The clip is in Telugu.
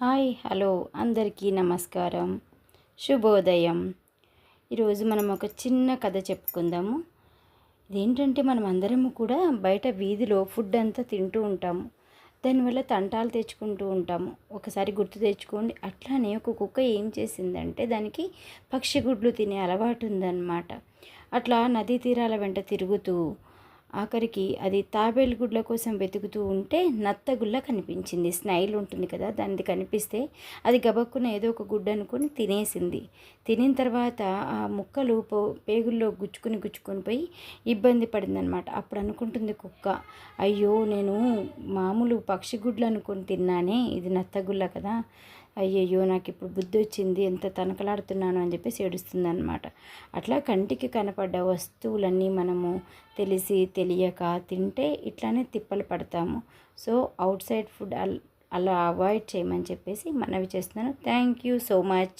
హాయ్ హలో అందరికీ నమస్కారం. శుభోదయం. ఈరోజు మనం ఒక చిన్న కథ చెప్పుకుందాము. ఇదేంటంటే మనం అందరము కూడా బయట వీధిలో ఫుడ్ అంతా తింటూ ఉంటాము. దానివల్ల తంటాలు తెచ్చుకుంటూ ఉంటాము. ఒకసారి గుర్తు తెచ్చుకోండి. అట్లానే ఒక కుక్క ఏం చేసిందంటే దానికి పక్షి గుడ్లు తినే అలవాటు ఉందన్నమాట. అట్లా నదీ తీరాల వెంట తిరుగుతూ ఆఖరికి అది తాబేలు గుడ్ల కోసం వెతుకుతూ ఉంటే నత్తగుల్ల కనిపించింది. స్నైల్ ఉంటుంది కదా దానిది కనిపిస్తే అది గబక్కున ఏదో ఒక గుడ్డ అనుకుని తినేసింది. తినిన తర్వాత ఆ ముక్కలు పో పేగుల్లో గుచ్చుకుని గుచ్చుకొని పోయి ఇబ్బంది పడిందనమాట అప్పుడు అనుకుంటుంది కుక్క అయ్యో నేను మామూలు పక్షి గుడ్లు అనుకుని తిన్నానే ఇది నత్తగుల్ల కదా. అయ్యయ్యో నాకు ఇప్పుడు బుద్ధి వచ్చింది ఎంత తనకలాడుతున్నాను అని చెప్పేసి ఏడుస్తుంది అనమాట అట్లా కంటికి కనపడ్డ వస్తువులన్నీ మనము తెలిసి తెలియక తింటే ఇట్లానే తిప్పలు పడతాము. సో అవుట్ సైడ్ ఫుడ్ అలా అవాయిడ్ చేయమని చెప్పేసి మనవి చేస్తున్నాను. Thank you so much.